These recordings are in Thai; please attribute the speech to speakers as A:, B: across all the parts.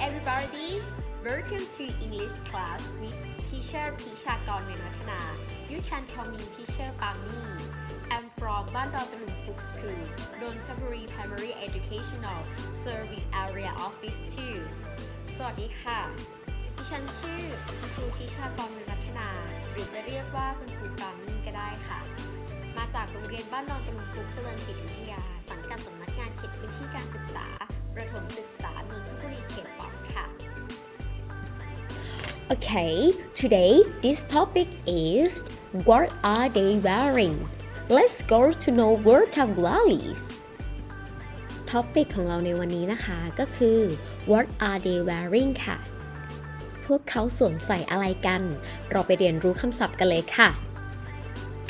A: everybody welcome to English class with teacher พิชากรเวรวัฒนา you can call me teacher Pami I'm from บ้านดอนตะลุง Book School นนทบุรี Primary Educational Service Area Office 2 สวัสดีค่ะ ดิฉันชื่อคุณครูทิชากรเวรวัฒนา หรือจะเรียกว่าคุณครูปามี่ก็ได้ค่ะ มาจากโรงเรียนบ้านดอนตะลุงพุกเจริญจิตวิทยา สังกัดสำนักงานเขตพื้นที่การศึกษา ประถมศึกษานนทบุรีเขต
B: Okay, today this topic is what are they wearing? Let's go to know vocabularies. Topic ของเราในวันนี้นะคะก็คือ what are they wearing ค่ะ พวกเขาสวมใส่อะไรกัน เราไปเรียนรู้คำศัพท์กันเลยค่ะ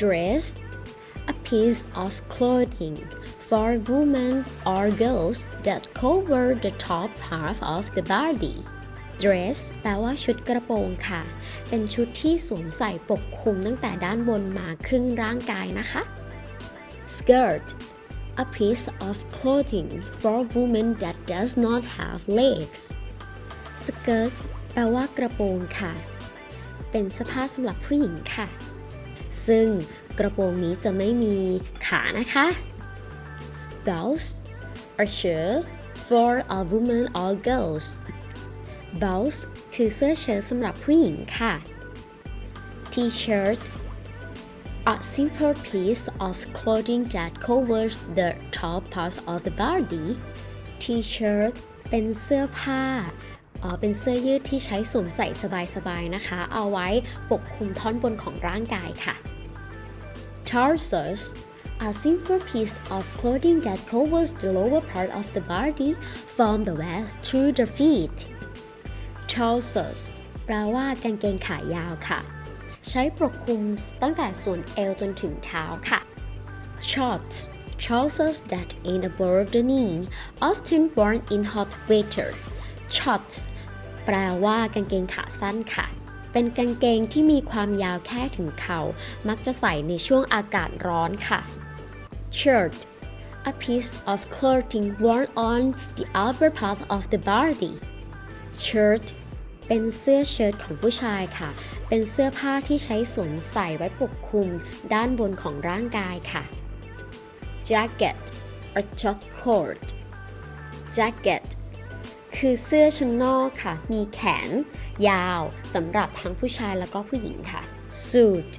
B: dress a piece of clothing for women or girls that cover the top part of the body dress แปลว่าชุดกระโปรงค่ะ เป็นชุดที่สวมใส่ปกคลุมตั้งแต่ด้านบนมาครึ่งร่างกายนะคะ skirt a piece of clothing for women that does not have legs skirt แปลว่ากระโปรงค่ะ เป็นเสื้อผ้าสำหรับผู้หญิงค่ะ ซึ่งกระโปรงนี้จะไม่มีขานะคะ blouse a shirt for a woman or girls blouse คือเสื้อเชิ้ตสำหรับผู้หญิงค่ะ t-shirt a simple piece of clothing that covers the top part of the body t-shirt เป็นเสื้อผ้าอ่อเป็นเสื้อยืดที่ใช้สวมใส่สบายๆนะคะ เอาไว้ปกคลุมท่อนบนของร่างกายค่ะ trousers a simple piece of clothing that covers the lower part of the body from the waist to the feet trousers แปลว่ากางเกงขายาวค่ะ ใช้ปกคลุมตั้งแต่ส่วนเอวจนถึงเท้าค่ะ shorts trousers that end above the knee often worn in hot weather shorts แปลว่ากางเกงขาสั้นค่ะ เป็นกางเกงที่มีความยาวแค่ถึงเขา่า มักจะใส่ในช่วงอากาศร้อนค่ะ shirt a piece of clothing worn on the upper part of the body shirt เป็นเสื้อเชิ้ตของผู้ชายค่ะ เป็นเสื้อผ้าที่ใช้สวมใส่ไว้ปกคลุมด้านบนของร่างกายค่ะ jacket a short coat jacket คือเสื้อชั้นนอกค่ะ มีแขน ยาวสำหรับทั้งผู้ชายแล้วก็ผู้หญิงค่ะ suit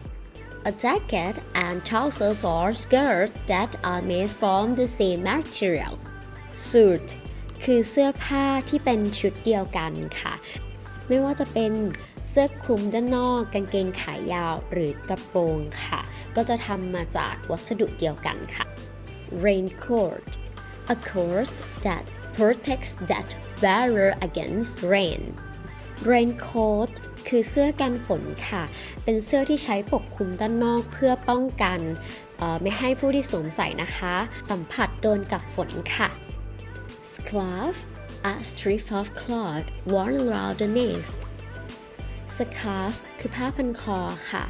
B: a jacket and trousers or skirt that are made from the same material suit คือเสื้อผ้าที่เป็นชุดเดียวกันค่ะ ไม่ว่าจะเป็นเสื้อคลุมด้านนอก กางเกงขายาวหรือกระโปรงค่ะ ก็จะทำมาจากวัสดุเดียวกันค่ะ raincoat a coat that protects that wearer against rain raincoat คือเสื้อกันฝนค่ะ เป็นเสื้อที่ใช้ปกคลุมด้านนอกเพื่อป้องกันไม่ให้ผู้ที่สวมใส่นะคะ สัมผัสโดนกับฝนค่ะ scarf a strip of cloth worn around the neck scarf คือผ้าพันคอค่ะ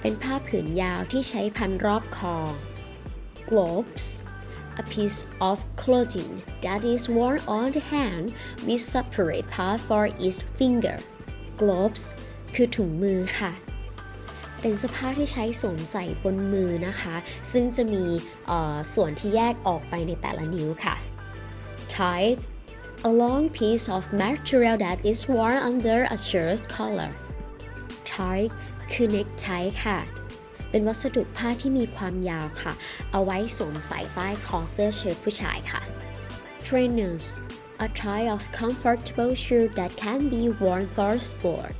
B: เป็นผ้าผืนยาวที่ใช้พันรอบคอ gloves a piece of clothing that is worn on the hand with separate part for each finger gloves คือถุงมือค่ะ เป็นเสื้อผ้าที่ใช้สวมใส่บนมือนะคะ ซึ่งจะมีส่วนที่แยกออกไปในแต่ละนิ้วค่ะ tie a long piece of material that is worn under a shirt collar tie คือ necktie ค่ะ เป็นวัสดุผ้าที่มีความยาวค่ะ เอาไว้สวมใส่ใต้คอเสื้อเชิ้ตผู้ชายค่ะ trainers a type of comfortable shoe that can be worn for sport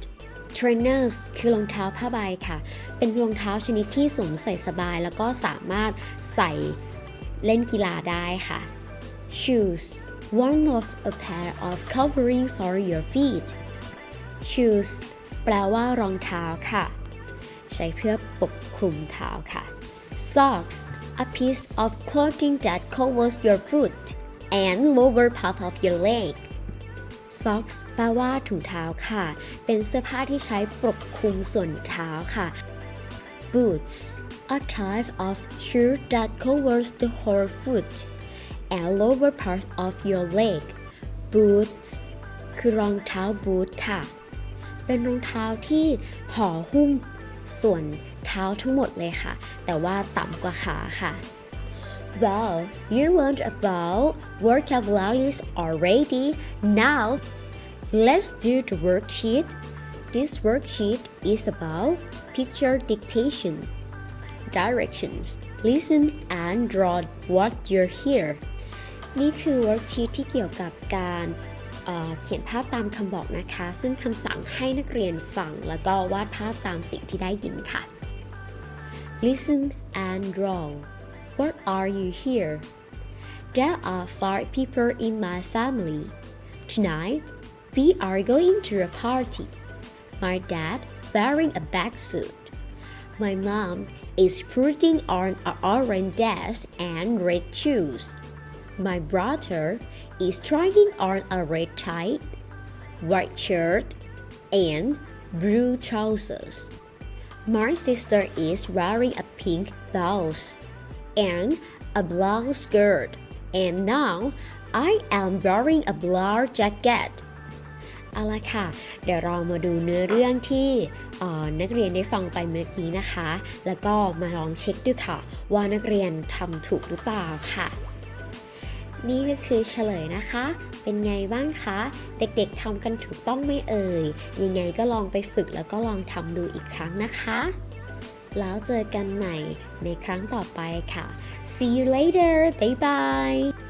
B: trainers คือรองเท้าผ้าใบค่ะ เป็นรองเท้าชนิดที่สวมใส่สบายแล้วก็สามารถใส่เล่นกีฬาได้ค่ะ shoes one of a pair of covering for your feet shoes แปลว่ารองเท้าค่ะ ใช้เพื่อปกคลุมเท้าค่ะ socks a piece of clothing that covers your foot and lower part of your leg socks แปลว่าถุงเท้าค่ะ เป็นเสื้อผ้าที่ใช้ปกคลุมส่วนเท้าค่ะ boots a type of shoe that covers the whole foot and lower part of your leg boots คือรองเท้าบูทค่ะ เป็นรองเท้าที่ห่อหุ้มส่วนเท้าทั้งหมดเลยค่ะ แต่ว่าต่ำกว่าขาค่ะ Well you learned about vocabularies already now let's do the worksheet this worksheet is about picture dictation directions listen and draw what you hear นี่คือ worksheet ที่เกี่ยวกับการเเขียนภาพตามคำบอกนะคะ ซึ่งคำสั่งให้นักเรียนฟัง แล้วก็วาดภาพตามสิ่งที่ได้ยินค่ะ Listen and draw What are you here? There are five people in my family. Tonight, we are going to a party. My dad wearing a back suit. My mom is putting on an orange dress and red shoes. My brother is trying on a red tie, white shirt, and blue trousers. My sister is wearing a pink blouse and a blue skirt. And now I am wearing a blue jacket. เอาละค่ะ เดี๋ยวเรามาดูเนื้อเรื่องที่นักเรียนได้ฟังไปเมื่อกี้นะคะ แล้วก็มาลองเช็คดูค่ะ ว่านักเรียนทำถูกหรือเปล่าค่ะ นี่ก็คือเฉลยนะคะ เป็นไงบ้างคะ เด็กๆทำกันถูกต้องไหม่เอ่ย ยังไงก็ลองไปฝึกแล้วก็ลองทำดูอีกครั้งนะคะ แล้วเจอกันใหม่ในครั้งต่อไปค่ะ See you later bye bye